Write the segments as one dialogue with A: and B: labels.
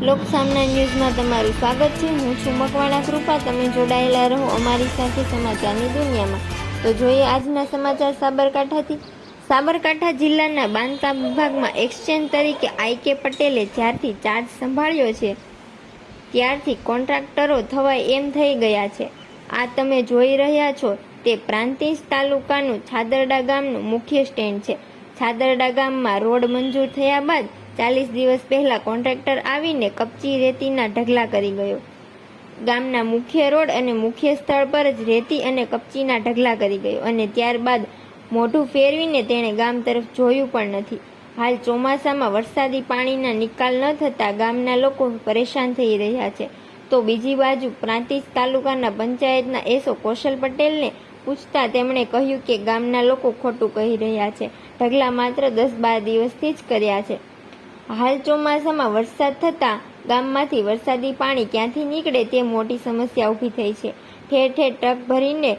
A: લોકસામના ન્યૂઝમાં તમારું સ્વાગત છે. હું છું મકવાણા કૃપા. તમે જોડાયેલા રહો અમારી સાથે સમાચારની દુનિયામાં. તો જોઈએ આજના સમાચાર સાબરકાંઠાથી. સાબરકાંઠા જિલ્લાના બાંધકામ વિભાગમાં એક્સચેન્જ તરીકે આઈ કે પટેલે જ્યારથી ચાર્જ સંભાળ્યો છે, ત્યારથી કોન્ટ્રાક્ટરો થવાય એમ થઈ ગયા છે. આ તમે જોઈ રહ્યા છો તે પ્રાંતિજ તાલુકાનું છાદરડા ગામનું મુખ્ય સ્ટેન્ડ છે. છાદરડા ગામમાં રોડ મંજૂર થયા બાદ ચાલીસ દિવસ પહેલા કોન્ટ્રાક્ટર આવીને કપચી રેતીના ઢગલા કરી ગયો. ગામના મુખ્ય રોડ અને મુખ્ય સ્થળ પર જ રેતી અને કપચીના ઢગલા કરી ગયો અને ત્યારબાદ મોઢું ફેરવીને તેણે ગામ તરફ જોયું પણ નથી. હાલ ચોમાસામાં વરસાદી પાણીના નિકાલ ન થતાં ગામના લોકો પરેશાન થઈ રહ્યા છે. તો બીજી બાજુ પ્રાંતિજ તાલુકાના પંચાયતના એસો કૌશલ પટેલને પૂછતા તેમણે કહ્યું કે ગામના લોકો ખોટું કહી રહ્યા છે. ઢગલા માત્ર દસ બાર દિવસથી જ કર્યા છે. હાલ ચોમાસામાં વરસાદ થતાં ગામમાંથી વરસાદી પાણી ક્યાંથી નીકળે તે મોટી સમસ્યા ઊભી થઈ છે. ઠેર ઠેર ટ્રક ભરીને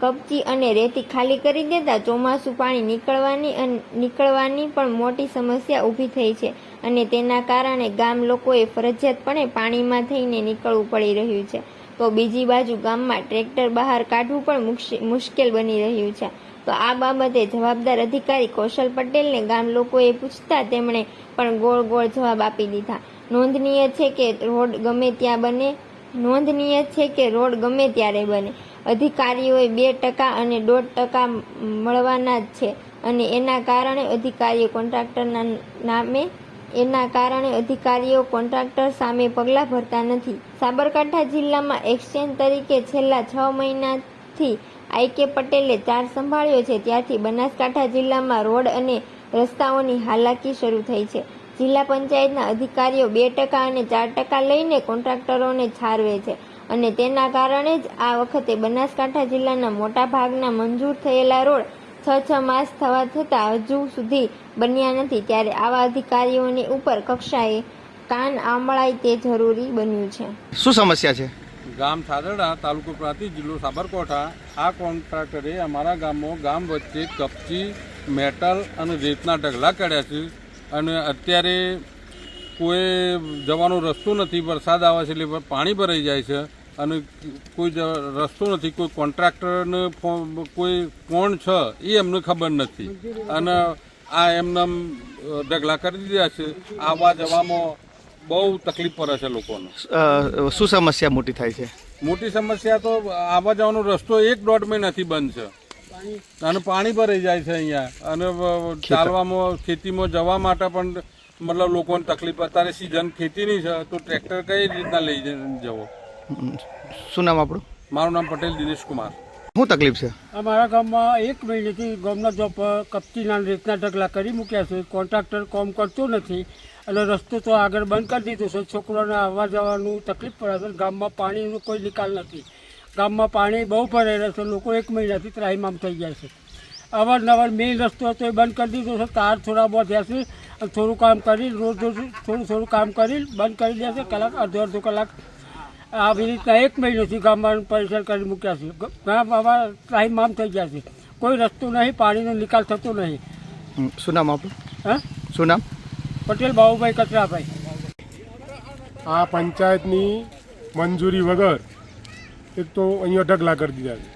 A: કપચી અને રેતી ખાલી કરી દેતા ચોમાસું પાણી નીકળવાની નીકળવાની પણ મોટી સમસ્યા ઊભી થઈ છે અને તેના કારણે ગામ લોકોએ ફરજિયાતપણે પાણીમાં થઈને નીકળવું પડી રહ્યું છે. તો બીજી બાજુ ગામમાં ટ્રેક્ટર બહાર કાઢવું પણ મુશ્કેલ બની રહ્યું છે. તો આ બાબતે જવાબદાર અધિકારી કૌશલ પટેલને ગામ લોકોએ પૂછતા તેમણે પણ ગોળ ગોળ જવાબ આપી દીધા. નોંધનીય છે કે રોડ ગમે ત્યાં બને, નોંધનીય છે કે રોડ ગમે ત્યારે બને. અધિકારીઓએ બે ટકા અને દોઢ ટકા મળવાના જ છે અને એના કારણે અધિકારીઓ કોન્ટ્રાક્ટરના નામે એના કારણે અધિકારીઓ કોન્ટ્રાક્ટર સામે પગલાં ભરતા નથી. સાબરકાંઠા જિલ્લામાં એક્સચેન્જ તરીકે છેલ્લા છ મહિનાથી આઈકે પટેલે ચાર્જ સંભાળ્યો છે. ત્યારથી બનાસકાંઠા જિલ્લામાં રોડ અને રસ્તાઓની હાલાકી શરૂ થઈ છે. જિલ્લા પંચાયતના અધિકારીઓ બે ટકા અને ચાર ટકા લઈને કોન્ટ્રાક્ટરોને છારવે છે અને તેના કારણે જ આ વખતે બનાસકાંઠા જિલ્લાના મોટા ભાગના મંજૂર થયેલા રોડ છ છ માસ થવા છતાં હજુ સુધી બન્યા નથી. ત્યારે આવા અધિકારીઓની ઉપર કક્ષાએ કાન આંબળાય તે જરૂરી બન્યું છે.
B: શું સમસ્યા છે?
C: ગામ છાદરડા તાલુકો પ્રાંતિજ જિલ્લો સાબરકોઠા. આ કોન્ટ્રાક્ટરે અમારા ગામમાં ગામ વચ્ચે કપચી મેટલ અને રેતના ઢગલા કાઢ્યા છે. અને અત્યારે કોઈ જવાનો રસ્તો નથી વરસાદ આવે છે એટલે પાણી ભરાઈ જાય છે. અને કોઈ જ રસ્તો નથી કોઈ કોન્ટ્રાક્ટરને કોઈ કોણ છે એ એમને ખબર નથી. અને આ એમને ઢગલા કરી દીધા છે. આવવા જવામાં બહુ તકલીફ પડે છે લોકોને.
B: શું સમસ્યા મોટી થાય છે?
C: મોટી સમસ્યા તો આવવા જવાનો રસ્તો એક દોઢ મહિનાથી બંધ છે. અને પાણી ભરાઈ જાય છે અહીંયા. અને ચાલવામાં ખેતીમાં જવા માટે પણ મતલબ લોકોને તકલીફ. અત્યારે સિઝન ખેતીની છે તો ટ્રેક્ટર કઈ રીતના લઈ જવો.
B: શું નામ આપણું?
C: મારું નામ પટેલ દિનેશ કુમાર.
B: શું તકલીફ છે?
D: અમારા ગામમાં એક મહિનેથી ગામના જોબ કપચીના રીતના ઢગલા કરી મૂક્યા છે. કોન્ટ્રાક્ટર કોમ કરતો નથી. અને રસ્તો તો આગળ બંધ કરી દીધો છે. છોકરાઓને આવવા જવાનું તકલીફ પડે છે. ગામમાં પાણીનો કોઈ નિકાલ નથી. ગામમાં પાણી બહુ ભરાયેલા છે. લોકો એક મહિનાથી ત્રાહીમામ થઈ ગયા છે. અવારનવાર મેઇન રસ્તો હતો એ બંધ કરી દીધો છે. તાર થોડા બાંધ્યા છે. અને થોડું કામ કરી રોજ રોજ થોડું થોડું કામ કરી બંધ કરી દે છે. કલાક અડધો અડધો કલાક આવી રીતના એક મહિનોથી ગામમાં પરિસર કરી મૂક્યા છે. ઘણા ગામ આવા ત્રાહીમામ થઈ ગયા છે. કોઈ રસ્તો નહીં પાણીનો નિકાલ થતો નહીં.
B: શું નામ આપણું
D: હા?
B: શું નામ?
D: પટેલ બાબુભાઈ કચરાભાઈ.
E: આ પંચાયતની મંજૂરી વગર એક તો અહીંયા ઢગલા કરી દીધા છે.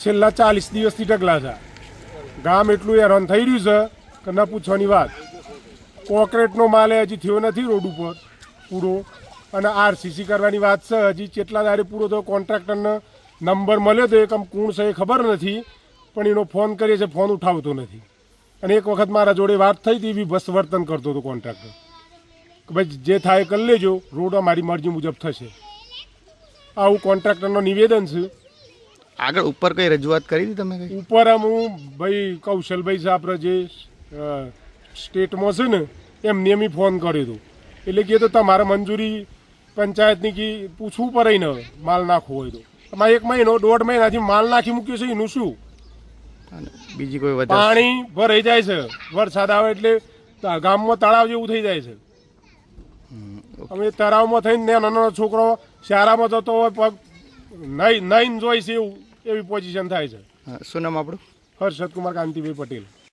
E: છેલ્લા ચાલીસ દિવસથી ઢગલા છે. ગામ એટલું હેરાન થઈ રહ્યું છે કે ન પૂછવાની વાત. કોન્ક્રીટનો માલ એ હજી થયો નથી રોડ ઉપર. પૂરો અને આરસીસી કરવાની વાત છે. હજી કેટલા દાડે પૂરો થયો કોન્ટ્રાક્ટરનો નંબર મળ્યો તો એક આમ કોણ છે એ ખબર નથી પણ એનો ફોન કરીએ છે ફોન ઉઠાવતો નથી. અને એક વખત મારા જોડે વાત થઈ હતી એવી બસ વર્તન કરતો હતો કોન્ટ્રાક્ટર. કે ભાઈ જે થાય એ કરી લેજો રોડ મારી મરજી મુજબ થશે. આવું કોન્ટ્રાક્ટરનો નિવેદન છે.
B: આગળ ઉપર કઈ રજૂઆત કરી હતી તમે
E: ઉપર આમ હું ભાઈ કૌશલભાઈ છે આપણે જે સ્ટેટમાં છે ને એમને એમ ફોન કર્યો હતો. એટલે કે તો તમારે મંજૂરી પંચાયતની કે પૂછવું પડે ને માલ નાખવો હોય તો. એમાં એક મહિનો દોઢ મહિનાથી માલ નાખી મૂક્યું છે એનું શું?
B: બીજી કોઈ
E: પાણી ભરાઈ જાય છે વરસાદ આવે એટલે ગામમાં તળાવ જેવું થઈ જાય છે. અમે તળાવમાં થઈને નાનો નાનો છોકરો શાળામાં જતો હોય પગ નહીં નહીં જોઈશ એવું એવી પોઝિશન થાય છે.
B: શું નામ આપણું?
E: હર્ષદ કુમાર કાંતિભાઈ પટેલ.